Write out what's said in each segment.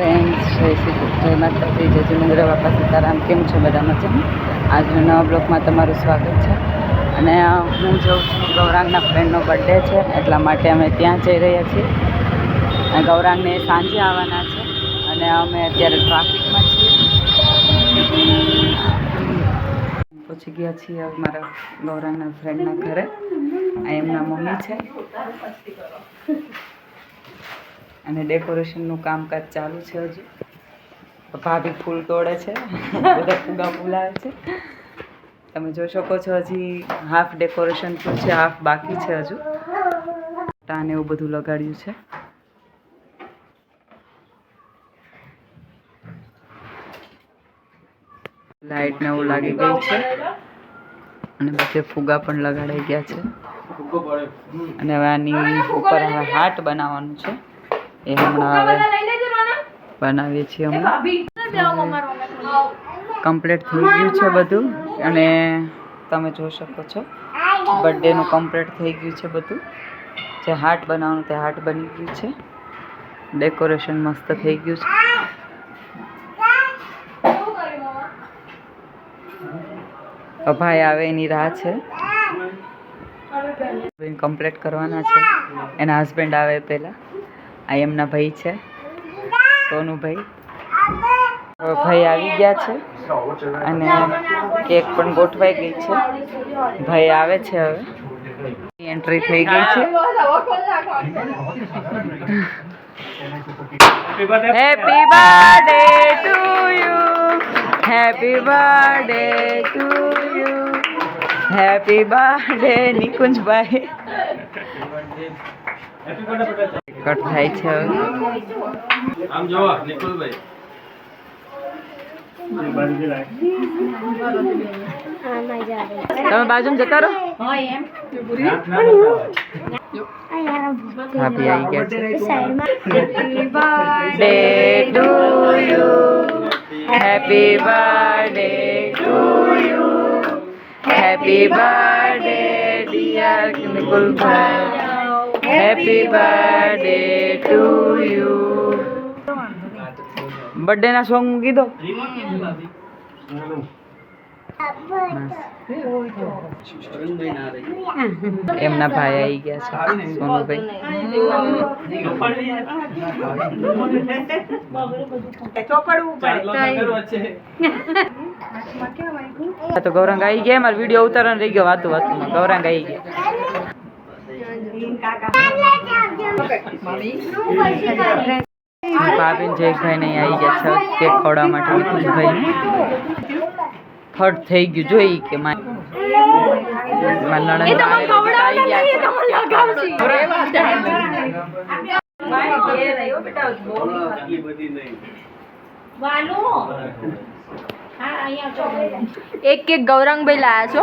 Friends જય શ્રી જય માતાજી જય મંદિર બાપા સીતારામ. કેમ છો બધા મજામાં? આજના નવા બ્લોગમાં તમારું સ્વાગત છે. અને હું જોઉં છું, ગૌરાંગના ફ્રેન્ડનો બર્થડે છે, એટલા માટે અમે ત્યાં જઈ રહ્યા છીએ. અને ગૌરાંગને સાંજે આવવાના છે. અને અમે અત્યારે ટ્રાફિકમાં છીએ. પહોંચી ગયા છીએ મારા ગૌરાંગના ફ્રેન્ડના ઘરે. એમના મમ્મી છે. અને ડેકોરેશનનું કામકાજ ચાલુ છે હજુ. ભાભી ફૂલ તોડે છે. બધા ફૂગા ફૂલાવે છે. તમે જોઈ શકો છો હજી હાફ ડેકોરેશન થયું છે હાફ બાકી છે હજુ. ટાન એવું બધું લગાડ્યું છે. લાઇટ ને એવું લાગી ગઈ છે. અને બધે ફુગા પણ લગાડાઈ ગયા છે. અને હવે આની ઉપર હાર્ટ હાટ બનાવવાનું છે. એ હમણાં હવે બનાવીએ છીએ હમણાં. કમ્પ્લીટ થઈ ગયું છે બધું અને તમે જોઈ શકો છો. બર્થડેનું કમ્પ્લીટ થઈ ગયું છે બધું. જે હાર્ટ બનાવવાનું તે હાર્ટ બની ગયું છે. ડેકોરેશન મસ્ત થઈ ગયું છે. અભાઈ આવે એની રાહ છે. કમ્પ્લીટ કરવાના છે. એના હસબન્ડ આવે પહેલાં. આ એમના ભાઈ છે. સોનુભાઈ. ભાઈ ભાઈ આવી ગયા છે અને કેક પણ ગોઠવાઈ ગઈ છે. ભાઈ આવે છે હવે. એન્ટ્રી થઈ ગઈ છે. Happy birthday to you happy birthday to you happy birthday નિકુંજભાઈ cut થાય છે આમ જો નિકુંજભાઈ તમે બાજુ જતા રહો. ભાભી આવી ગયા છે. Happy birthday to you happy birthday, dear Nikulbhai happy birthday to you birthday ના સોંગ મૂકી દો. એમના ભાઈ આવી ગયા છે. સોનુભાઈ. તો ગૌરંગ આવી ગયા મારો વીડિયો ઉતારવાનો રહી ગયો વાતું વાતુમાં. ગૌરંગ આવી ગયા. ભાભી જયેશભાઈ જયભાઈ ને આવી ગયા છે કેક ખવડાવવા માટે નિકુંજભાઈ ફટ થઈ ગયું. જોઈ કે માય એક ગૌરંગભાઈ ગૌરાંગભાઈ લાયા છો.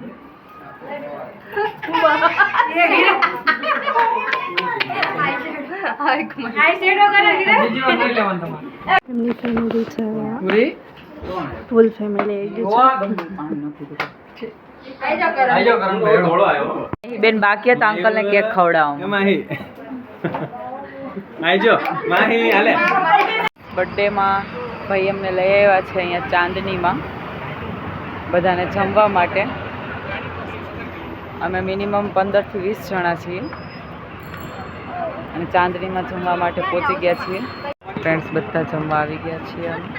એમની ફેમિલી છે. ફૂલ ફેમિલી આવી બેન બાકી હતા અંકલ ને કેક ખવડાવો. બર્થડે માં બર્થડેમાં ભાઈ અમને લઈ આવ્યા છે અહીંયા ચાંદનીમાં. બધાને જમવા માટે. અમે મિનિમમ પંદરથી વીસ જણા છીએ. અને ચાંદનીમાં જમવા માટે પહોંચી ગયા છીએ. ફ્રેન્ડ્સ બધા જમવા આવી ગયા છીએ અમે.